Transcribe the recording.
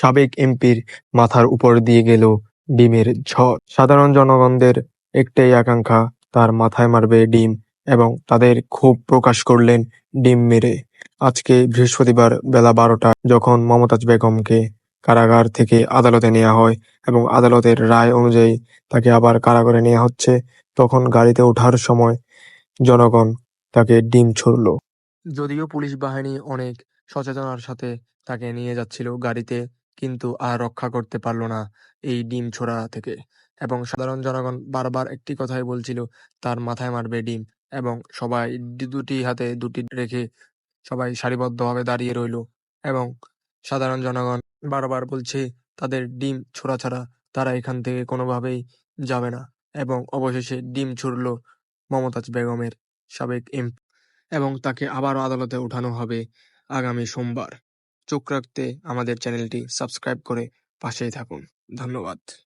সাবেক এমপির মাথার উপর দিয়ে গেল ডিমের ঝড়। সাধারণ জনগণদের একটাই আকাঙ্ক্ষা, তার মাথায় মারবে ডিম এবং তাদের ক্ষোভ প্রকাশ করলেন ডিম মেরে। আজকে বৃহস্পতিবার বেলা বারোটা যখন মমতাজ বেগমকে কারাগার থেকে আদালতে নেওয়া হয় এবং আদালতের রায় অনুযায়ী তাকে আবার কারাগারে নেওয়া হচ্ছে, তখন গাড়িতে ওঠার সময় জনগণ তাকে ডিম ছুড়ল। যদিও পুলিশ বাহিনী অনেক সচেতনার সাথে তাকে নিয়ে যাচ্ছিল গাড়িতে, কিন্তু আর রক্ষা করতে পারল না এই ডিম ছোড়া থেকে। এবং সাধারণ জনগণ বারবার একটি কথাই বলছিল, তার মাথায় মারবে ডিম। এবং সবাই দুটি হাতে দুটি রেখে সবাই সারিবদ্ধভাবে দাঁড়িয়ে রইল। এবং সাধারণ জনগণ বারবার বলছে, তাদের ডিম ছোড়া ছাড়া তারা এখান থেকে কোনোভাবেই যাবে না। এবং অবশেষে ডিম ছুড়ল মমতাজ বেগমের সাবেক এমপি এবং তাকে আবারও আদালতে ওঠানো হবে আগামী সোমবার। চোখ রাখতে আমাদের চ্যানেলটি সাবস্ক্রাইব করে পাশেই থাকুন। ধন্যবাদ।